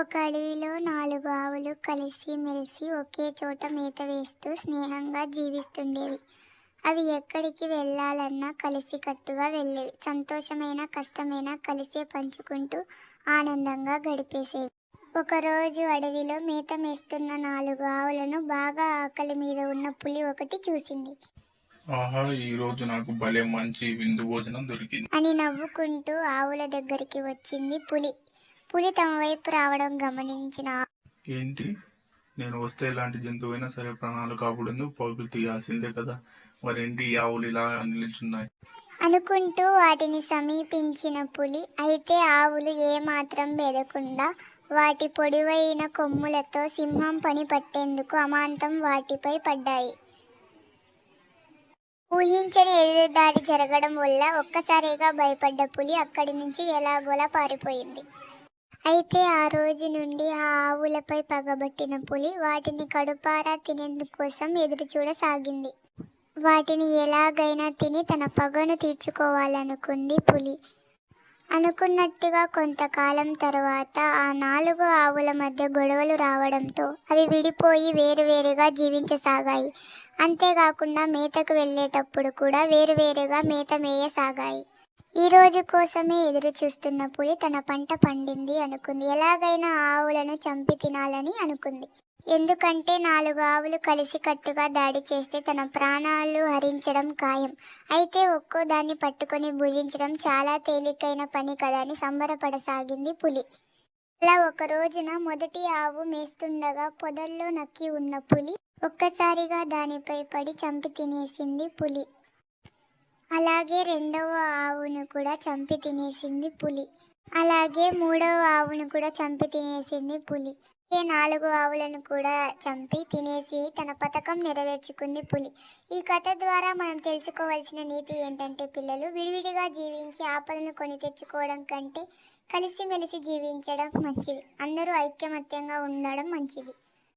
అడవిలో నాలుగు ఆవులు కలిసి మెలిసి ఒకే చోట మేత వేస్తూ స్నేహంగా జీవిస్తుండేవి. అవి ఎక్కడికి వెళ్ళాలన్నా కలిసికట్టుగా వెళ్ళేవి. సంతోషమైన కష్టమైన కలిసే పంచుకుంటూ ఆనందంగా గడిపేసేవి. ఒకరోజు అడవిలో మేత మేస్తున్న నాలుగు ఆవులను బాగా ఆకలి మీద ఉన్న పులి ఒకటి చూసింది. ఆహా ఈ రోజు నాకు భలే మంచి విందు భోజనం దొరికింది. అని నవ్వుకుంటూ ఆవుల దగ్గరికి వచ్చింది పులి. పులి తమ వైపు రావడం గమనించిన ఏంటి? నేను వస్తే ఎలాంటి జంతువైనా సరే ప్రాణాలు కాకూడదు పరుగులు తీయాల్సిందే కదా. మరేంటి ఈ ఆవులు ఇలా నిలుచున్నాయి? అనుకుంటూ వాటిని సమీపించిన పులి అయితే ఆవులు ఏమాత్రం బెదకుండా వాటి పొడివైన కొమ్ములతో సింహం పని పట్టేందుకు అమాంతం వాటిపై పడ్డాయి. ఊహించని ఎదురుదాడి జరగడం వల్ల ఒక్కసారిగా భయపడ్డ పులి అక్కడి నుంచి ఎలాగోలా పారిపోయింది. అయితే ఆ రోజు నుండి ఆ ఆవులపై పగబట్టిన పులి వాటిని కడుపారా తినేందుకోసం ఎదురు చూడసాగింది. వాటిని ఎలాగైనా తిని తన పగను తీర్చుకోవాలనుకుంది పులి. అనుకున్నట్టుగా కొంతకాలం తర్వాత ఆ నాలుగు ఆవుల మధ్య గొడవలు రావడంతో అవి విడిపోయి వేరువేరుగా జీవించసాగాయి. అంతేకాకుండా మేతకు వెళ్ళేటప్పుడు కూడా వేరువేరుగా మేత మేయసాగాయి. ఈ రోజు కోసమే ఎదురు చూస్తున్న పులి తన పంట పండింది అనుకుంది. ఎలాగైనా ఆవులను చంపి తినాలని అనుకుంది. ఎందుకంటే నాలుగు ఆవులు కలిసికట్టుగా దాడి చేస్తే తన ప్రాణాలు హరించడం ఖాయం. అయితే ఒక్కో దాన్ని పట్టుకొని భుజించడం చాలా తేలికైన పని కదా అని సంబరపడసాగింది పులి. అలా ఒక రోజున మొదటి ఆవు మేస్తుండగా పొదల్లో నక్కి ఉన్న పులి ఒక్కసారిగా దానిపై పడి చంపి తినేసింది పులి. అలాగే రెండవ ఆవును కూడా చంపి తినేసింది పులి. అలాగే మూడవ ఆవును కూడా చంపి తినేసింది పులి. ఈ నాలుగు ఆవులను కూడా చంపి తినేసి తన పథకం నెరవేర్చుకుంది పులి. ఈ కథ ద్వారా మనం తెలుసుకోవాల్సిన నీతి ఏంటంటే పిల్లలు విడివిడిగా జీవించి ఆపదను కొని తెచ్చుకోవడం కంటే కలిసిమెలిసి జీవించడం మంచిది. అందరూ ఐక్యమత్యంగా ఉండడం మంచిది.